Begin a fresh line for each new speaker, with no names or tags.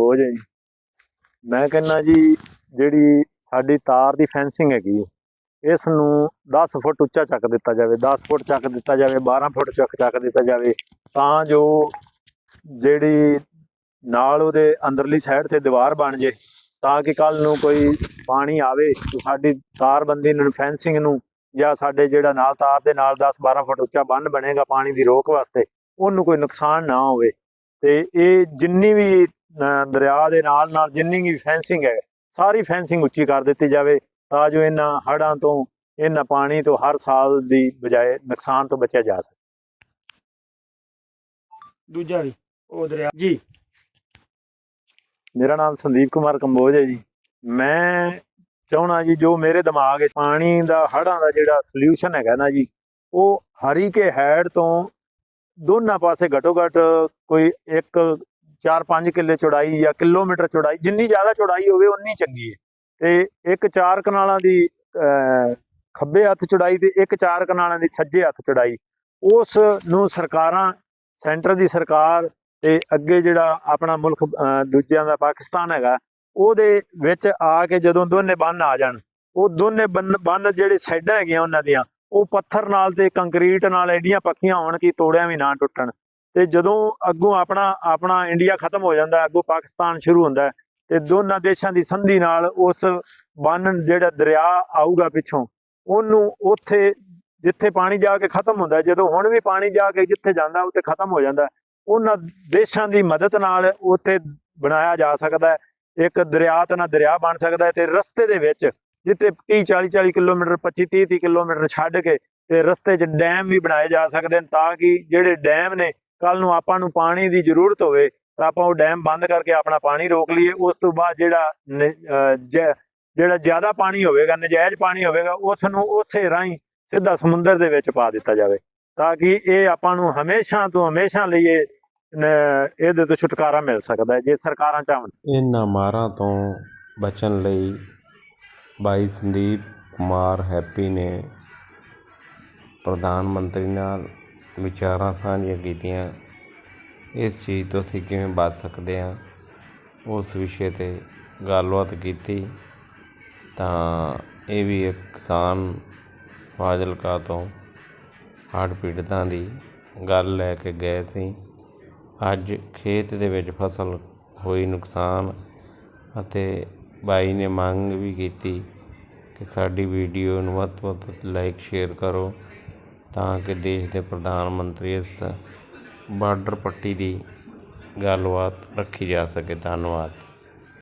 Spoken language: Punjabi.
ਹੋ ਜਾਏ ਮੈਂ ਕਹਿੰਦਾ ਜੀ, ਜਿਹੜੀ ਸਾਡੀ ਤਾਰ ਦੀ ਫੈਂਸਿੰਗ ਹੈਗੀ ਇਸ ਨੂੰ 10 ਫੁੱਟ ਉੱਚਾ ਚੱਕ ਦਿੱਤਾ ਜਾਵੇ 10 ਫੁੱਟ ਚੱਕ ਦਿੱਤਾ ਜਾਵੇ 12 ਫੁੱਟ ਚੱਕ ਚੱਕ ਦਿੱਤਾ ਜਾਵੇ, ਤਾਂ ਜੋ ਜਿਹੜੀ ਨਾਲ ਉਹਦੇ ਅੰਦਰਲੀ ਸਾਈਡ ਤੇ ਦੀਵਾਰ ਬਣ ਜੇ, ਤਾਂ ਕਿ ਕੱਲ ਨੂੰ ਕੋਈ ਪਾਣੀ ਆਵੇ, ਤੇ ਸਾਡੀ ਤਾਰਬੰਦੀ ਨੂੰ ਫੈਂਸਿੰਗ ਨੂੰ, ਜਾਂ ਸਾਡੇ ਜਿਹੜਾ ਨਾਲ ਤਾਰ ਦੇ ਨਾਲ 10 12 ਫੁੱਟ ਉੱਚਾ ਬੰਨ ਬਣੇਗਾ ਪਾਣੀ ਦੀ ਰੋਕ ਵਾਸਤੇ, ਉਹਨੂੰ ਕੋਈ ਨੁਕਸਾਨ ਨਾ ਹੋਵੇ। ਤੇ ਇਹ ਜਿੰਨੀ ਵੀ ਦਰਿਆ ਦੇ ਨਾਲ ਨਾਲ ਜਿੰਨੀ ਵੀ ਫੈਂਸਿੰਗ ਹੈ ਸਾਰੀ ਫੈਂਸਿੰਗ ਉੱਚੀ ਕਰ ਦਿੱਤੀ ਜਾਵੇ ਤਾਂ ਜੋ ਇਹਨਾਂ ਹੜ੍ਹਾਂ ਤੋਂ ਇਹਨਾਂ ਪਾਣੀ ਤੋਂ ਹਰ ਸਾਲ ਦੀ ਬਜਾਏ ਨੁਕਸਾਨ ਤੋਂ ਬਚਿਆ ਜਾ ਸਕੇ।
ਦੂਜਾ ਵੀ ਉਹ ਦਰਿਆ ਜੀ।
ਮੇਰਾ ਨਾਮ ਸੰਦੀਪ ਕੁਮਾਰ ਕੰਬੋਜ ਹੈ ਜੀ। ਮੈਂ ਚਾਹਣਾ ਜੀ ਜੋ ਮੇਰੇ ਦਿਮਾਗ 'ਚ ਪਾਣੀ ਦਾ ਹੜ੍ਹਾਂ ਦਾ ਜਿਹੜਾ ਸੋਲੂਸ਼ਨ ਹੈਗਾ ਨਾ ਜੀ ਉਹ ਹਰੀ ਕੇ ਹੈਡ ਤੋਂ ਦੋਨਾਂ ਪਾਸੇ ਘਟੋ ਘਟ ਕੋਈ ਇੱਕ 4-5 ਕਿੱਲੇ ਚੌੜਾਈ ਜਾਂ ਕਿਲੋਮੀਟਰ ਚੌੜਾਈ, ਜਿੰਨੀ ਜ਼ਿਆਦਾ ਚੌੜਾਈ ਹੋਵੇ ਉਨੀ ਚੰਗੀ ਹੈ। ਤੇ ਇੱਕ ਚਾਰ ਕਨਾਲਾਂ ਦੀ ਖੱਬੇ ਹੱਥ ਚੌੜਾਈ ਤੇ ਇੱਕ ਚਾਰ ਕਨਾਲਾਂ ਦੀ ਸੱਜੇ ਹੱਥ ਚੌੜਾਈ, ਉਸ ਨੂੰ ਸਰਕਾਰਾਂ, ਸੈਂਟਰ ਦੀ ਸਰਕਾਰ ਤੇ ਅੱਗੇ ਜਿਹੜਾ ਆਪਣਾ ਮੁਲਕ ਦੂਜਿਆਂ ਦਾ ਪਾਕਿਸਤਾਨ ਹੈਗਾ, ਉਹਦੇ ਵਿੱਚ ਆ ਕੇ ਜਦੋਂ ਦੋਨੇ ਬੰਨ ਆ ਜਾਣ, ਉਹ ਦੋਨੇ ਬੰਨ ਬੰਨ ਜਿਹੜੇ ਸਾਈਡਾਂ ਹੈਗੀਆਂ ਉਹਨਾਂ ਦੀਆਂ, ਉਹ ਪੱਥਰ ਨਾਲ ਤੇ ਕੰਕਰੀਟ ਨਾਲ ਐਡੀਆਂ ਪੱਕੀਆਂ ਹੋਣ ਕਿ ਤੋੜਿਆਂ ਵੀ ਨਾ ਟੁੱਟਣ। ਤੇ ਜਦੋਂ ਅੱਗੋਂ ਆਪਣਾ ਆਪਣਾ ਇੰਡੀਆ ਖਤਮ ਹੋ ਜਾਂਦਾ ਅੱਗੋਂ ਪਾਕਿਸਤਾਨ ਸ਼ੁਰੂ ਹੁੰਦਾ ਹੈ, ਤੇ ਦੋਨਾਂ ਦੇਸ਼ਾਂ ਦੀ ਸੰਧੀ ਨਾਲ ਉਸ ਬੰਨ ਜਿਹੜਾ ਦਰਿਆ ਆਊਗਾ ਪਿੱਛੋਂ ਉਹਨੂੰ ਉੱਥੇ ਜਿੱਥੇ ਪਾਣੀ ਜਾ ਕੇ ਖਤਮ ਹੁੰਦਾ ਜਦੋਂ ਹੁਣ ਵੀ ਪਾਣੀ ਜਾ ਕੇ ਜਿੱਥੇ ਜਾਂਦਾ ਉੱਥੇ ਖਤਮ ਹੋ ਜਾਂਦਾ ਉਹਨਾਂ ਦੇਸ਼ਾਂ ਦੀ ਮਦਦ ਨਾਲ ਉੱਥੇ ਬਣਾਇਆ ਜਾ ਸਕਦਾ ਇੱਕ ਦਰਿਆ ਤੇ ਨਾ ਦਰਿਆ ਬਣ ਸਕਦਾ ਹੈ ਤੇ ਰਸਤੇ ਦੇ ਵਿੱਚ ਜਿੱਥੇ 30 40 40 ਕਿਲੋਮੀਟਰ 25 30 30 ਕਿਲੋਮੀਟਰ ਛੱਡ ਕੇ ਤੇ ਰਸਤੇ 'ਚ ਡੈਮ ਵੀ ਬਣਾਏ ਜਾ ਸਕਦੇ ਨੇ ਤਾਂ ਕਿ ਜਿਹੜੇ ਡੈਮ ਨੇ ਕੱਲ ਨੂੰ ਆਪਾਂ ਨੂੰ ਪਾਣੀ ਦੀ ਜ਼ਰੂਰਤ ਹੋਵੇ, ਤਾਂ ਆਪਾਂ ਉਹ ਡੈਮ ਬੰਦ ਕਰਕੇ ਆਪਣਾ ਪਾਣੀ ਰੋਕ ਲਈਏ। ਉਸ ਤੋਂ ਬਾਅਦ ਜਿਹੜਾ ਜਿਹੜਾ ਜ਼ਿਆਦਾ ਪਾਣੀ ਹੋਵੇਗਾ, ਨਜਾਇਜ਼ ਪਾਣੀ ਹੋਵੇਗਾ ਉਸ ਨੂੰ ਉਸੇ ਰਾਹੀਂ ਸਿੱਧਾ ਸਮੁੰਦਰ ਦੇ ਵਿੱਚ ਪਾ ਦਿੱਤਾ ਜਾਵੇ। ਤਾਂ ਕਿ ਇਹ ਆਪਾਂ ਨੂੰ ਹਮੇਸ਼ਾ ਤੋਂ ਹਮੇਸ਼ਾ ਲਈ ਇਹ ਇਹਦੇ ਤੋਂ ਛੁਟਕਾਰਾ ਮਿਲ ਸਕਦਾ ਜੇ ਸਰਕਾਰਾਂ ਚਾਹਣ।
ਇਹਨਾਂ ਮਾਰਾਂ ਤੋਂ ਬਚਣ ਲਈ ਬਾਈ ਸੰਦੀਪ ਕੁਮਾਰ ਹੈਪੀ ਨੇ ਪ੍ਰਧਾਨ ਮੰਤਰੀ ਨਾਲ ਵਿਚਾਰਾਂ ਸਾਂਝੀਆਂ ਕੀਤੀਆਂ। ਇਸ ਚੀਜ਼ ਤੋਂ ਅਸੀਂ ਕਿਵੇਂ ਬਚ ਸਕਦੇ ਹਾਂ? ਉਸ ਵਿਸ਼ੇ ਤੇ ਗੱਲਬਾਤ ਕੀਤੀ ਤਾਂ ਇਹ ਵੀ ਇੱਕ ਕਿਸਾਨ ਫਾਜ਼ਿਲਕਾ ਤੋਂ ਹੜ੍ਹ ਪੀੜਤਾਂ ਦੀ ਗੱਲ ਲੈ ਕੇ ਗਏ ਸੀ। ਅੱਜ ਖੇਤ ਦੇ ਵਿੱਚ ਫਸਲ ਹੋਈ ਨੁਕਸਾਨ ਅਤੇ ਬਾਈ ਨੇ ਮੰਗ ਵੀ ਕੀਤੀ ਕਿ ਸਾਡੀ ਵੀਡੀਓ ਨੂੰ ਵੱਧ ਤੋਂ ਵੱਧ ਲਾਈਕ ਸ਼ੇਅਰ ਕਰੋ। ਤਾਂ ਕਿ ਦੇਸ਼ ਦੇ ਪ੍ਰਧਾਨ ਮੰਤਰੀ ਇਸ ਬਾਰਡਰ ਪੱਟੀ ਦੀ ਗੱਲਬਾਤ ਰੱਖੀ ਜਾ ਸਕੇ। ਧੰਨਵਾਦ।